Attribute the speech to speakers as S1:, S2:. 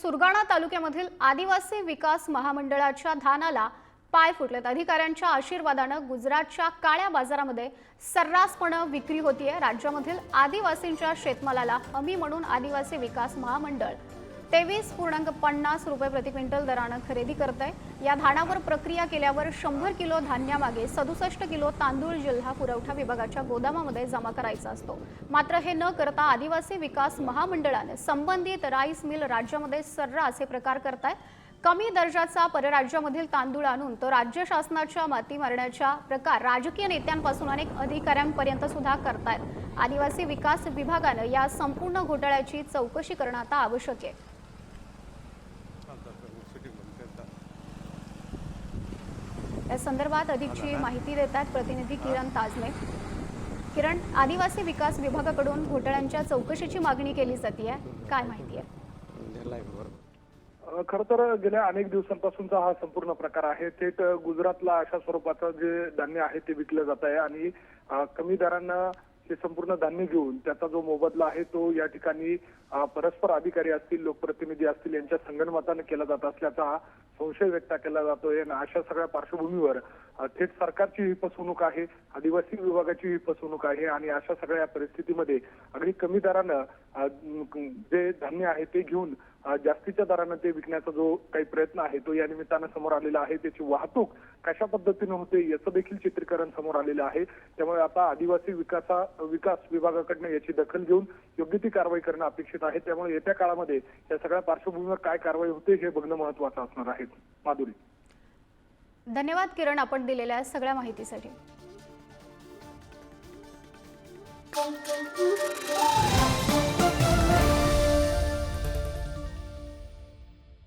S1: सुरगाणा तालुक्यामधील आदिवासी विकास महामंडळाच्या धानाला पाय फुटलेत. अधिकाऱ्यांच्या आशीर्वादानं गुजरातच्या काळ्या बाजारामध्ये सर्रासपणं विक्री होतीये. राज्यामधील आदिवासींच्या शेतमालाला हमी म्हणून आदिवासी विकास महामंडळ तेवीस पूर्णांक पन्नास रुपये प्रति क्विंटल दरानं खरेदी करत आहे या धानावर प्रक्रिया केल्यावर शंभर किलो धान्यामागे सदुसष्ट किलो तांदूळ जिल्हा पुरवठा विभागाच्या गोदामामध्ये जमा करायचा असतो. मात्र हे न करता आदिवासी विकास महामंडळाने संबंधित राईस मिल राज्यामध्ये सर्रास हे प्रकार करताय कमी दर्जाचा परराज्यामधील तांदूळ आणून तो राज्य शासनाच्या माती मारण्याच्या प्रकार राजकीय नेत्यांपासून अनेक अधिकाऱ्यांपर्यंत सुद्धा करतायत. आदिवासी विकास विभागानं या संपूर्ण घोटाळ्याची चौकशी करणं आता आवश्यक आहे. या संदर्भात अधिकची माहिती देतात प्रतिनिधी किरण ताजमे किरण आदिवासी विकास विभागाकडून घोटाळ्यांच्या चौकशीची मागणी केली जाते काय माहिती आहे?
S2: खरं तर गेल्या अनेक दिवसांपासूनचा हा संपूर्ण प्रकार आहे. थेट गुजरातला अशा स्वरूपाचं जे धान्य आहे ते विकलं जात आहे आणि कमी दरानं ते संपूर्ण धान्य घेऊन त्याचा जो मोबदला आहे तो या ठिकाणी परस्पर अधिकारी असतील लोकप्रतिनिधी असतील यांच्या संगणमताने केला जात असल्याचा संशय व्यक्त केला जातोय आणि अशा सगळ्या पार्श्वभूमीवर थेट सरकारची ही फसवणूक आहे आदिवासी विभागाची ही फसवणूक आहे आणि अशा सगळ्या परिस्थितीमध्ये अगदी कमी दरानं जे धान्य आहे ते घेऊन जास्तीच्या दरानं ते विकण्याचा जो काही प्रयत्न आहे तो या निमित्तानं समोर आलेला आहे. त्याची वाहतूक कशा पद्धतीने होते याचं देखील चित्रीकरण समोर आलेलं आहे. त्यामुळे आता आदिवासी विकासा विकास विभागाकडनं याची दखल घेऊन योग्य ती कारवाई करणं अपेक्षित आहे. त्यामुळे येत्या काळामध्ये या सगळ्या पार्श्वभूमीवर काय कारवाई होते हे बघणं महत्वाचं असणार आहे. माधुरी.
S1: धन्यवाद किरण आपण दिलेल्या सगळ्या माहितीसाठी.